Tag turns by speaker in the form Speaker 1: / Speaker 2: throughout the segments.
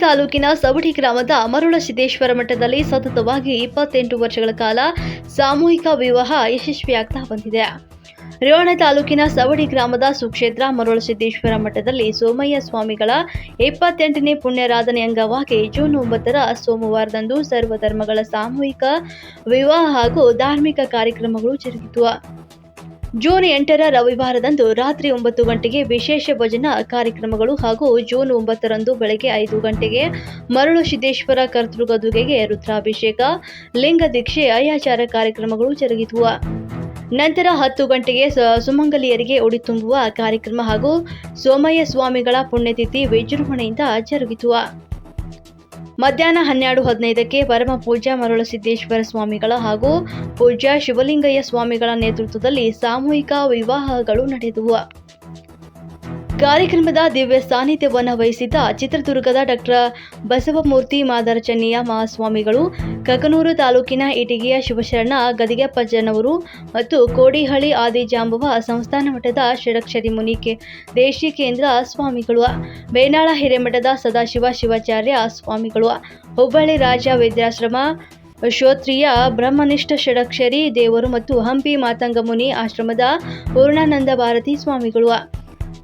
Speaker 1: ತಾಲೂಕಿನ ಸವಡಿ ಗ್ರಾಮದ ಮರುಳ ಸಿದ್ದೇಶ್ವರ ಮಠದಲ್ಲಿ ಸತತವಾಗಿ ಇಪ್ಪತ್ತೆಂಟು ವರ್ಷಗಳ ಕಾಲ ಸಾಮೂಹಿಕ ವಿವಾಹ ಯಶಸ್ವಿಯಾಗ್ತಾ ಬಂದಿದೆ. ರೇವಣ ತಾಲೂಕಿನ ಸವಡಿ ಗ್ರಾಮದ ಸುಕ್ಷೇತ್ರ ಮರುಳ ಸಿದ್ದೇಶ್ವರ ಮಠದಲ್ಲಿ ಸೋಮಯ್ಯ ಸ್ವಾಮಿಗಳ ಇಪ್ಪತ್ತೆಂಟನೇ ಪುಣ್ಯರಾಧನೆ ಅಂಗವಾಗಿ ಜೂನ್ ಒಂಬತ್ತರ ಸೋಮವಾರದಂದು ಸರ್ವಧರ್ಮಗಳ ಸಾಮೂಹಿಕ ವಿವಾಹ ಹಾಗೂ ಧಾರ್ಮಿಕ ಕಾರ್ಯಕ್ರಮಗಳು ಜರುಗಿತು. ಜೂನ್ ಎಂಟರ ರವಿವಾರದಂದು ರಾತ್ರಿ ಒಂಬತ್ತು ಗಂಟೆಗೆ ವಿಶೇಷ ಭಜನಾ ಕಾರ್ಯಕ್ರಮಗಳು ಹಾಗೂ ಜೂನ್ ಒಂಬತ್ತರಂದು ಬೆಳಗ್ಗೆ ಐದು ಗಂಟೆಗೆ ಮರಳು ಸಿದ್ದೇಶ್ವರ ಕರ್ತೃಗದುಗೆಗೆ ರುದ್ರಾಭಿಷೇಕ, ಲಿಂಗ ದೀಕ್ಷೆ, ಅಯ್ಯಾಚಾರ ಕಾರ್ಯಕ್ರಮಗಳು ಜರುಗಿತು. ನಂತರ ಹತ್ತು ಗಂಟೆಗೆ ಸುಮಂಗಲಿಯರಿಗೆ ಉಡಿ ತುಂಬುವ ಕಾರ್ಯಕ್ರಮ ಹಾಗೂ ಸೋಮಯ್ಯ ಸ್ವಾಮಿಗಳ ಪುಣ್ಯತಿಥಿ ವಿಜೃಂಭಣೆಯಿಂದ ಜರುಗಿತು. ಮಧ್ಯಾಹ್ನ ಹನ್ನೆರಡು ಹದಿನೈದಕ್ಕೆ ಪರಮ ಪೂಜ್ಯ ಮರುಳ ಸಿದ್ದೇಶ್ವರ ಸ್ವಾಮಿಗಳ ಹಾಗೂ ಪೂಜ್ಯ ಶಿವಲಿಂಗಯ್ಯ ಸ್ವಾಮಿಗಳ ನೇತೃತ್ವದಲ್ಲಿ ಸಾಮೂಹಿಕ ವಿವಾಹಗಳು ನಡೆದವು. ಕಾರ್ಯಕ್ರಮದ ದಿವ್ಯ ಸಾನ್ನಿಧ್ಯವನ್ನು ವಹಿಸಿದ್ದ ಚಿತ್ರದುರ್ಗದ ಡಾಕ್ಟರ್ ಬಸವಮೂರ್ತಿ ಮಾದರ ಚೆನ್ನಿಯ ಮಹಾಸ್ವಾಮಿಗಳು, ಕಕನೂರು ತಾಲೂಕಿನ ಇಟಿಗೆಯ ಶಿವಶರಣ, ಗದಿಗೆಪ್ಪಜ್ಜನವರು ಮತ್ತು ಕೋಡಿಹಳ್ಳಿ ಆದಿಜಾಂಬವ ಸಂಸ್ಥಾನ ಮಠದ ಷಡಕ್ಷರಿ ಮುನಿ ಕೆ ದೇಶಿಕೇಂದ್ರ ಸ್ವಾಮಿಗಳು, ಬೇನಾಳ ಹಿರೇಮಠದ ಸದಾಶಿವ ಶಿವಾಚಾರ್ಯ ಸ್ವಾಮಿಗಳು, ಹುಬ್ಬಳ್ಳಿ ರಾಜ ವೈದ್ಯಾಶ್ರಮ ಶ್ರೋತ್ರಿಯ ಬ್ರಹ್ಮನಿಷ್ಠ ಷಡಕ್ಷರಿ ದೇವರು ಮತ್ತು ಹಂಪಿ ಮಾತಂಗಮುನಿ ಆಶ್ರಮದ ಪೂರ್ಣಾನಂದ ಭಾರತಿ ಸ್ವಾಮಿಗಳು.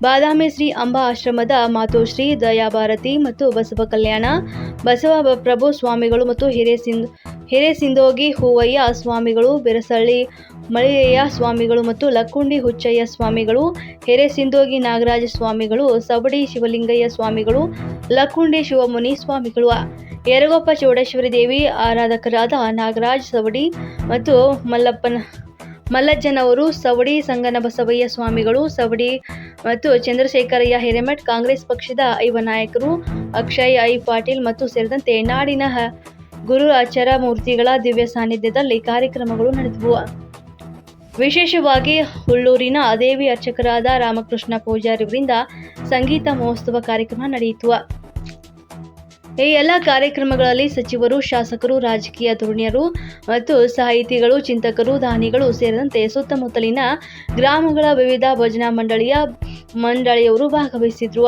Speaker 1: ಬಾದಾಮಿ ಶ್ರೀ ಅಂಬಾ ಆಶ್ರಮದ ಮಾತೋಶ್ರೀ ದಯಾಭಾರತಿ ಮತ್ತು ಬಸವ ಕಲ್ಯಾಣ, ಬಸವ ಪ್ರಭು ಸ್ವಾಮಿಗಳು ಮತ್ತು ಹಿರೇಸಿಂದ್ ಹಿರೇಸಿಂದೋಗಿ ಹೂವಯ್ಯ ಸ್ವಾಮಿಗಳು, ಬೆರಸಳ್ಳಿ ಮಳಿಯಯ್ಯ ಸ್ವಾಮಿಗಳು ಮತ್ತು ಲಕ್ಕುಂಡಿ ಹುಚ್ಚಯ್ಯ ಸ್ವಾಮಿಗಳು ಹಿರೇಸಿಂದೋಗಿ ನಾಗರಾಜ ಸ್ವಾಮಿಗಳು ಸಬಡಿ ಶಿವಲಿಂಗಯ್ಯ ಸ್ವಾಮಿಗಳು, ಲಕ್ಕುಂಡಿ ಶಿವಮುನಿ ಸ್ವಾಮಿಗಳು, ಯರಗೊಪ್ಪ ಚೌಡೇಶ್ವರಿ ದೇವಿ, ಆರಾಧಕರಾದ ನಾಗರಾಜ್ ಸವಡಿ ಮತ್ತು ಮಲ್ಲಪ್ಪನ, ಮಲ್ಲಜ್ಜನವರು ಸವಡಿ ಸಂಗನ ಬಸವಯ್ಯ ಸ್ವಾಮಿಗಳು, ಸವಡಿ ಮತ್ತು ಚಂದ್ರಶೇಖರಯ್ಯ ಹಿರೇಮಠ್ ಕಾಂಗ್ರೆಸ್ ಪಕ್ಷದ ಐವ ನಾಯಕರು, ಅಕ್ಷಯ್, ಐ ಪಾಟೀಲ್ ಮತ್ತು ಸೇರಿದಂತೆ ನಾಡಿನ ಗುರು ಆಚಾರ ಮೂರ್ತಿಗಳ ದಿವ್ಯ ಸಾನ್ನಿಧ್ಯದಲ್ಲಿ ಕಾರ್ಯಕ್ರಮಗಳು ನಡೆದವು. ವಿಶೇಷವಾಗಿ ಹುಳ್ಳೂರಿನ ದೇವಿ ಅರ್ಚಕರಾದ ರಾಮಕೃಷ್ಣ ಪೂಜಾರಿಯವರಿಂದ ಸಂಗೀತ ಮಹೋತ್ಸವ ಕಾರ್ಯಕ್ರಮ ನಡೆಯಿತು. ಈ ಎಲ್ಲ ಕಾರ್ಯಕ್ರಮಗಳಲ್ಲಿ ಸಚಿವರು, ಶಾಸಕರು, ರಾಜಕೀಯ ಧುರೀಣರು ಮತ್ತು ಸಾಹಿತಿಗಳು, ಚಿಂತಕರು, ದಾನಿಗಳು ಸೇರಿದಂತೆ ಸುತ್ತಮುತ್ತಲಿನ ಗ್ರಾಮಗಳ ವಿವಿಧ ಭಜನಾ ಮಂಡಳಿಯ ಮಂಡಳಿಯವರು ಭಾಗವಹಿಸಿದ್ರು.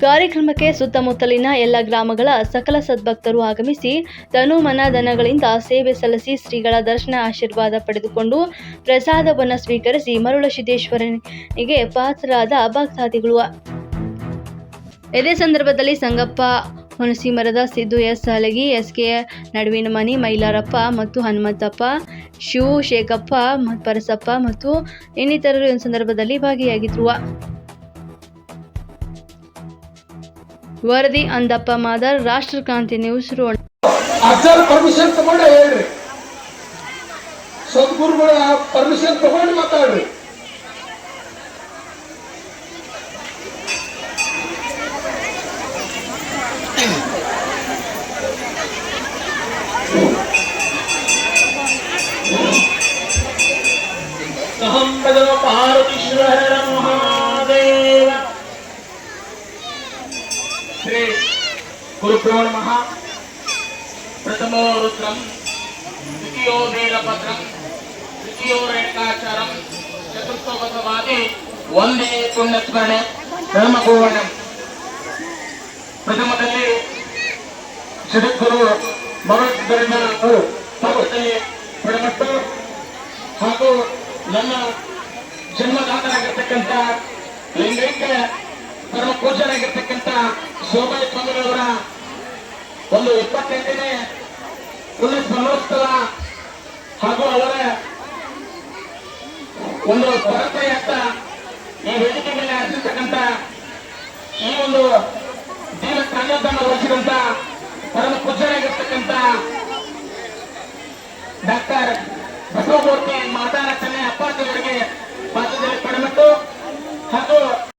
Speaker 1: ಕಾರ್ಯಕ್ರಮಕ್ಕೆ ಸುತ್ತಮುತ್ತಲಿನ ಎಲ್ಲ ಗ್ರಾಮಗಳ ಸಕಲ ಸದ್ಭಕ್ತರು ಆಗಮಿಸಿ ತನು ಮನ ದನಗಳಿಂದ ಸೇವೆ ಸಲ್ಲಿಸಿ ಶ್ರೀಗಳ ದರ್ಶನ ಆಶೀರ್ವಾದ ಪಡೆದುಕೊಂಡು ಪ್ರಸಾದವನ್ನು ಸ್ವೀಕರಿಸಿ ಮರುಳ ಸಿದ್ದೇಶ್ವರನಿಗೆ ಪಾತ್ರರಾದ ಭಕ್ತಾದಿಗಳು. ಇದೇ ಸಂದರ್ಭದಲ್ಲಿ Sangappa, Hunasimarad Siddu S. Halagi S. K. Naduvinamani, Mailarappa ಮತ್ತು ಹನುಮಂತಪ್ಪ ಶಿವು ಶೇಖಪ್ಪ ಪರಸಪ್ಪ ಮತ್ತು ಇನ್ನಿತರರು ಈ ಸಂದರ್ಭದಲ್ಲಿ ಭಾಗಿಯಾಗಿದ್ರು ವರದಿ Andappa Madar, Rashtrakranti news
Speaker 2: road permission ತಗೊಂಡೆ ಹೇಳ್ರಿ. ಸದ್ಗುರುಗಳ ಪರ್ಮಿಷನ್ ತಗೊಂಡು ಮಾತಾಡ್ರಿ. ನಮಃ ಪ್ರಥಮೋ ರುದ್ರಂ ದ್ವಿತೀಯೋ ವೇದಭದ್ರಂ ತೃತೀಯೋ ರೇಖಾಚಾರಂ ಚತುರ್ಥೋ ಬಸವಾದಿ ಒಂದೇ ಪುಣ್ಯಸ್ಮರಣೆ ಧರ್ಮಪೂರ್ಣ ಪ್ರಥಮದಲ್ಲಿ ಜಗದ್ಗುರು ಭಗವದ್ಗರಿಂದ ಪಾರ್ವತಿ ಪಡೆಮಟ್ಟು ಹಾಗೂ ನನ್ನ ಜನ್ಮದಾತರಾಗಿರ್ತಕ್ಕಂಥ ಲಿಂಗೈಕ್ಯ ಪರಮ ಪೂಜರಾಗಿರ್ತಕ್ಕಂಥ ಸೋಮಯ್ಯ ಸ್ವಾಮಿಗಳವರ ಒಂದು ಇಪ್ಪತ್ತೆಂಟನೇ ಪೊಲೀಸ್ ಸ್ಮರಣೋತ್ಸವ ಹಾಗೂ ಅವರ ಒಂದು ಪರಂಪರೆಯತ್ತ ಈ ವೇದಿಕೆ ಮೇಲೆ ನಡೆಸಿರ್ತಕ್ಕಂಥ ಈ ಒಂದು ಜೀವ ಸಾನ್ನಿಧ್ಯವನ್ನು ವಹಿಸಿದಂತ ಪರಮ ಪೂಜ್ಯರಾಗಿರ್ತಕ್ಕಂಥ ಡಾಕ್ಟರ್